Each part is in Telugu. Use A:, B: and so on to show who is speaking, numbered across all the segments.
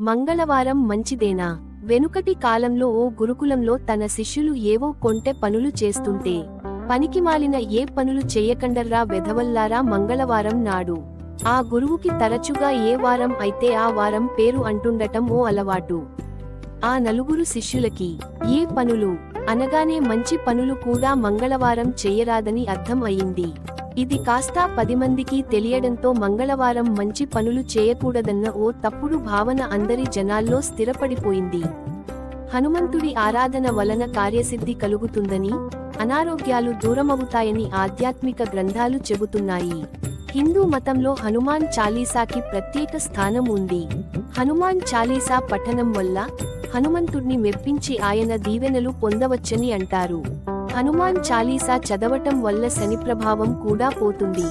A: మంగళవారం మంచిదేనా? వెనుకటి కాలంలో ఓ గురుకులంలో తన శిష్యులు ఏవో కొంటె పనులు చేస్తుంటే పనికిమాలిన ఏ పనులు చేయకండర్రా వెధవల్లారా మంగళవారం నాడు. ఆ గురువుకి తరచుగా ఏ వారం అయితే ఆ వారం పేరు అంటుండటం ఓ అలవాటు. ఆ నలుగురు శిష్యులకి ఏ పనులు? అనగానే మంచి పనులు కూడా మంగళవారం చెయ్యరాదని అర్థం అయింది. ఇది కాస్తా పది మందికి తెలియడంతో మంగళవారం మంచి పనులు చేయకూడదన్న ఓ తప్పుడు భావన అందరి జనాల్లో స్థిరపడిపోయింది. హనుమంతుడి ఆరాధన వలన కార్యసిద్ధి కలుగుతుందని అనారోగ్యాలు దూరమవుతాయని ఆధ్యాత్మిక గ్రంథాలు చెబుతున్నాయి. హిందూ మతంలో హనుమాన్ చాలీసాకి ప్రత్యేక స్థానం ఉంది. హనుమాన్ చాలీసా పఠనం వల్ల హనుమంతుడిని మెప్పించి ఆయన దీవెనలు పొందవచ్చని అంటారు. హనుమాన్ చాలీసా చదవటం వల్ల శని ప్రభావం కూడా పోతుంది.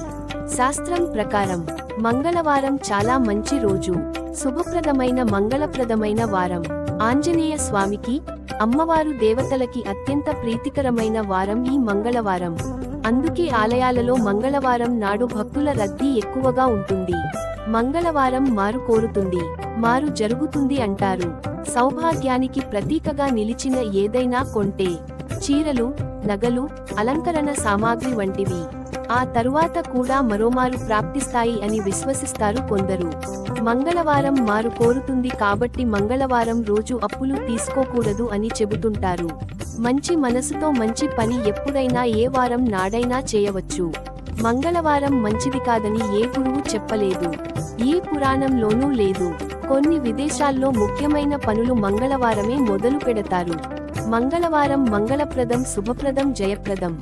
A: శాస్త్రం ప్రకారం మంగళవారం చాలా మంచి రోజు. శుభప్రదమైన మంగళప్రదమైన వారం. ఆంజనేయ స్వామికి అమ్మవారు దేవతలకి అత్యంత ప్రీతికరమైన వారం ఈ మంగళవారం. అందుకే ఆలయాలలో మంగళవారం నాడు భక్తుల రద్దీ ఎక్కువగా ఉంటుంది. మంగళవారం మారు కోరుతుంది. మారు జరుగుతుంది అంటారు. సౌభాగ్యానికి ప్రతీకగా నిలిచిన ఏదైనా కొంటే. చీరలు నగలు అలంకరణ సామాగ్రి వంటివి. ఆ తరువాత కూడా మరోమారు ప్రాప్తిస్తాయి అని విశ్వసిస్తారు కొందరు. మంగళవారం మారు కోరుతుంది కాబట్టి మంగళవారం రోజు అప్పులు తీసుకోకూడదు అని చెబుతుంటారు. మంచి మనసుతో మంచి పని ఎప్పుడైనా ఏ వారం నాడైనా చేయవచ్చు. మంగళవారం మంచిది కాదని ఏ గురువు చెప్పలేదు. ఏ పురాణంలోనూ లేదు. కొన్ని విదేశాల్లో ముఖ్యమైన పనులు మంగళవారమే మొదలు పెడతారు. మంగళవారం మంగళప్రదం శుభప్రదం జయప్రదం.